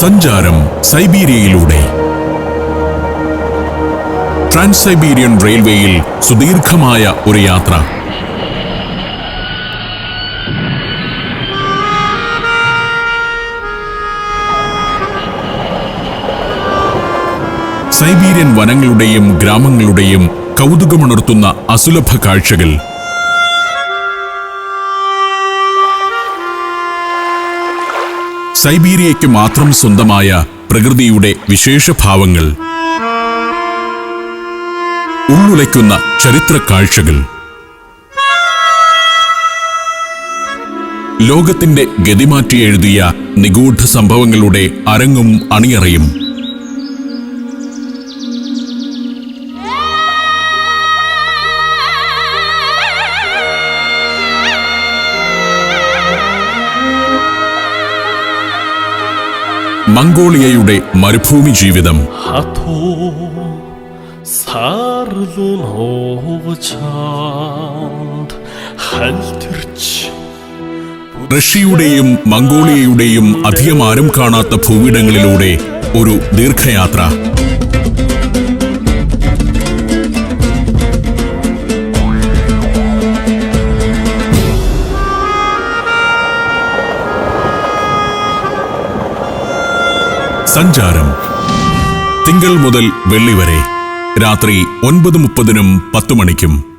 സഞ്ചാരം സൈബീരിയയിലൂടെ. Trans Siberian റെയിൽവേയിൽ സുദീർഘമായ ഒരു യാത്ര. സൈബീരിയൻ വനങ്ങളുടെയും ഗ്രാമങ്ങളുടെയും കൗതുകമുണർത്തുന്ന അസുലഭ കാഴ്ചകൾ സൈബീരിയയ്ക്ക് മാത്രം സ്വന്തമായ പ്രകൃതിയുടെ വിശേഷഭാവങ്ങൾ ഉള്ളുലയ്ക്കുന്ന ചരിത്ര കാഴ്ചകൾ. ലോകത്തിന്റെ ഗതിമാറ്റി എഴുതിയ നിഗൂഢ സംഭവങ്ങളുടെ അരങ്ങും അണിയറയും. മംഗോളിയയുടെ മരുഭൂമി ജീവിതം. റഷ്യയുടെയും മംഗോളിയയുടെയും അധികമാരും കാണാത്ത ഭൂവിടങ്ങളിലൂടെ ഒരു ദീർഘയാത്ര. സഞ്ചാരം. തിങ്കൾ മുതൽ വെള്ളി വരെ രാത്രി ഒൻപത് മുപ്പതിനും പത്ത് മണിക്കും.